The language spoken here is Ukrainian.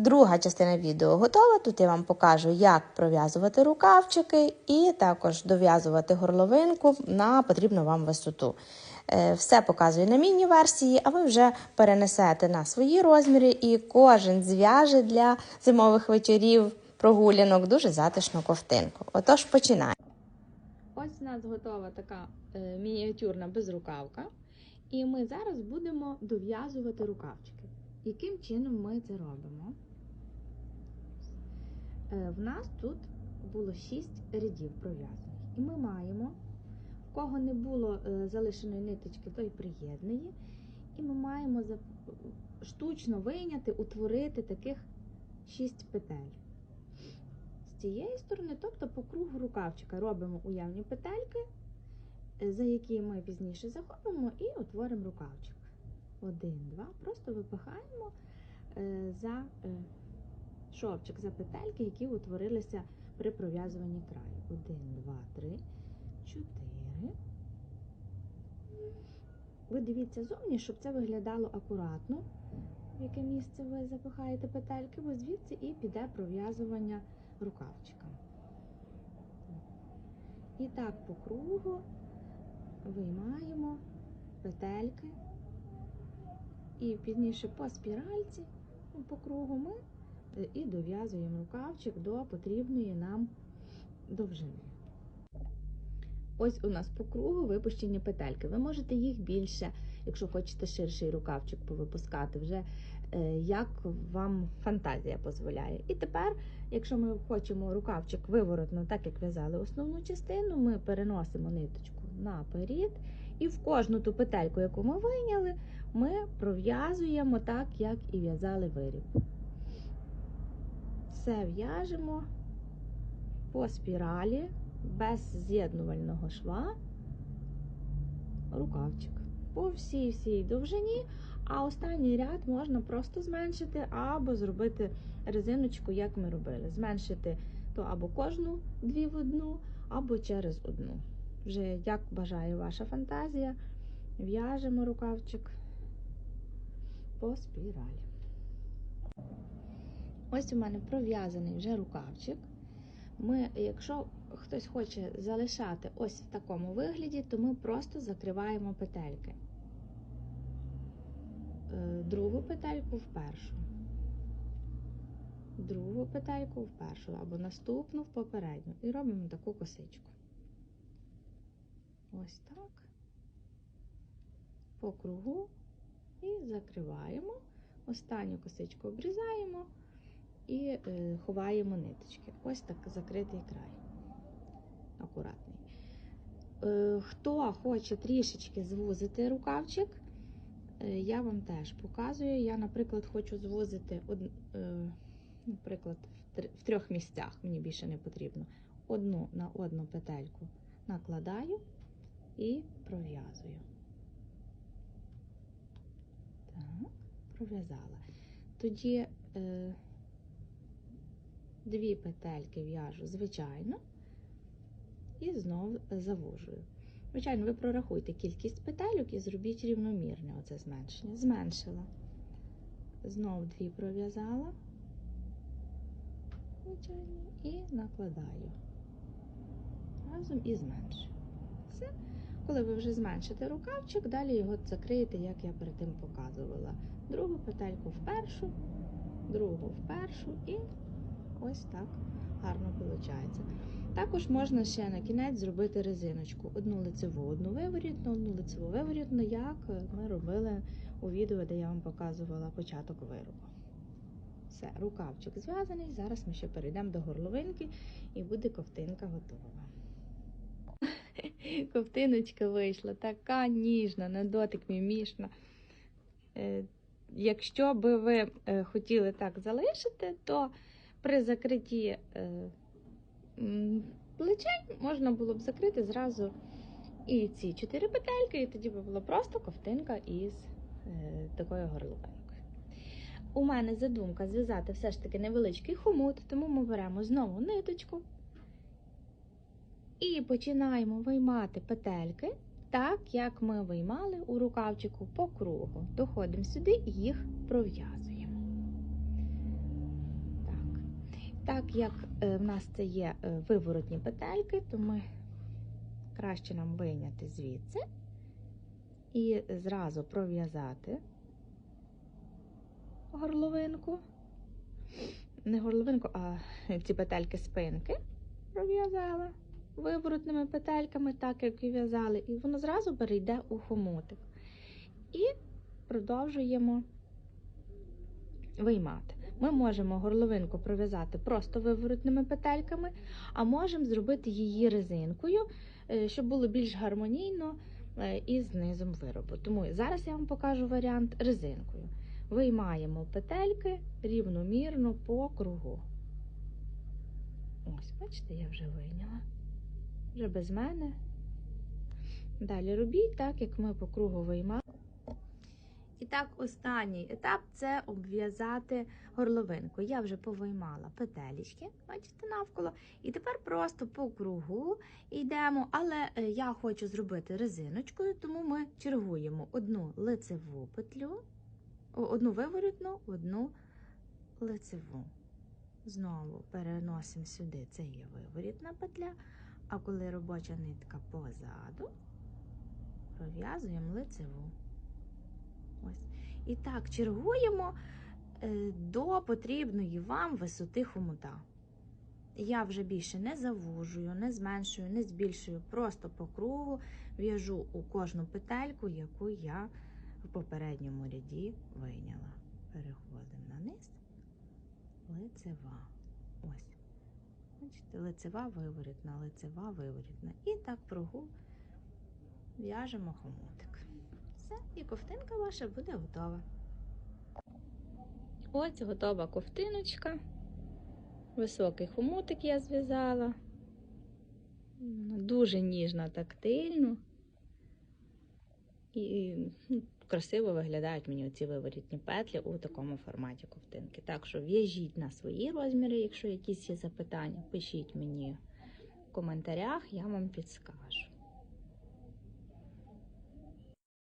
Друга частина відео готова. Тут я вам покажу, як пров'язувати рукавчики і також дов'язувати горловинку на потрібну вам висоту. Е, Все показую на міні-версії, а ви вже перенесете на свої розміри, і кожен зв'яже для зимових вечорів, прогулянок дуже затишну ковтинку. Отож, починаємо. Ось у нас готова така е, мініатюрна безрукавка. І ми зараз будемо дов'язувати рукавчики. Яким чином ми це робимо? Е, В нас тут було 6 рядів пров'язаних. І ми маємо, в кого не було е, залишеної ниточки, той приєднує. І ми маємо штучно вийняти, утворити таких 6 петель. З цієї сторони, тобто по кругу рукавчика, робимо уявні петельки, е, за які ми пізніше захопимо і утворимо рукавчик. Один, два. Просто випихаємо за шовчик, за петельки, які утворилися при пров'язуванні краю. Один, два, три, чотири. Ви дивіться зовні, щоб це виглядало акуратно, в яке місце ви запихаєте петельки, бо звідси і піде пров'язування рукавчика. І так по кругу виймаємо петельки. І пізніше по спіральці по кругу ми і дов'язуємо рукавчик до потрібної нам довжини. Ось у нас по кругу випущені петельки. Ви можете їх більше, якщо хочете ширший рукавчик повипускати, вже е, як вам фантазія дозволяє. І тепер, якщо ми хочемо рукавчик виворотно, так як в'язали основну частину, ми переносимо ниточку наперед, і в кожну ту петельку, яку ми вийняли, ми пров'язуємо так, як і в'язали виріб. Все в'яжемо по спіралі без з'єднувального шва рукавчик по всій всій довжині, а останній ряд можна просто зменшити або зробити резиночку, як ми робили. Зменшити то або кожну дві в одну, або через одну. Вже як бажає ваша фантазія, в'яжемо рукавчик по спіралі. Ось у мене пров'язаний вже рукавчик. Ми, якщо хтось хоче залишати ось в такому вигляді, то ми просто закриваємо петельки. Е, Другу петельку в першу, другу петельку в першу, або наступну в попередню. І робимо таку косичку. Ось так. По кругу і закриваємо. Останню косичку обрізаємо е, ховаємо ниточки. Ось так закритий край. Акуратний. Е, хто хоче трішечки звузити рукавчик, е, я вам теж показую. Я, наприклад, хочу звузити, е, наприклад, в, трьох місцях, мені більше не потрібно. Одну на одну петельку накладаю і пров'язую. Так, пров'язала. Тоді дві петельки в'яжу, звичайно, і знову завожую. Звичайно, ви прорахуйте кількість петельок і зробіть рівномірне оце зменшення. Зменшила. Знову дві пров'язала, звичайно, і накладаю. Разом і зменшую. Все. Коли ви вже зменшите рукавчик, далі його закриєте, як я перед тим показувала. Другу петельку в першу, другу в першу і ось так гарно виходить. Також можна ще на кінець зробити резиночку. Одну лицеву, одну виворітну, одну лицеву виворітну, як ми робили у відео, де я вам показувала початок виробу. Все, рукавчик зв'язаний. Зараз ми ще перейдемо до горловинки і буде ковтинка готова. Ковтиночка вийшла така ніжна, на дотик мімішна. Е, Якщо би ви е, хотіли так залишити, то при закритті е, плечей можна було б закрити зразу і ці чотири петельки, і тоді б була просто ковтинка із е, такою горловинкою. У мене задумка зв'язати все ж таки невеличкий хомут, тому ми беремо знову ниточку і починаємо виймати петельки, так як ми виймали у рукавчику по кругу. Доходимо сюди і їх пров'язуємо. Так як е, в нас це є е, виворотні петельки, то ми краще нам вийняти звідси і зразу пров'язати горловинку. Не горловинку, а ці петельки спинки пров'язала виворотними петельками, так як і в'язали, і воно зразу перейде у хомутик. І продовжуємо виймати. Ми можемо горловинку пров'язати просто виворотними петельками, а можемо зробити її резинкою, е, щоб було більш гармонійно е, із низом виробу. Тому зараз я вам покажу варіант резинкою. Виймаємо петельки рівномірно по кругу. Ось, бачите, я вже вийняла. Вже без мене. Далі робіть так, як ми по кругу виймали. І так, останній етап це обв'язати горловинку. Я вже повиймала петелечки, бачите, навколо. І тепер просто по кругу йдемо. Але е, я хочу зробити резиночкою, тому ми чергуємо одну лицеву петлю, одну виворотну, одну лицеву. Знову переносимо сюди, це є виворітна петля. А коли робоча нитка позаду, пров'язуємо лицеву. Ось. І так, чергуємо е, до потрібної вам висоти хомута. Я вже більше не завужую, не зменшую, не збільшую, просто по кругу в'яжу у кожну петельку, яку я в попередньому ряді вийняла. Переходимо на низ, лицева. Ось. Бачите, лицева виворітна, лицева виворітна. І так кругу в'яжемо хомутик. Все, і ковтинка ваша буде готова. Ось готова ковтиночка. Високий хомутик я зв'язала. Дуже ніжна, тактильно. І ну, красиво виглядають мені ці виворітні петлі у такому форматі ковтинки. Так що в'яжіть на свої розміри, якщо якісь є запитання, пишіть мені в коментарях, я вам підскажу.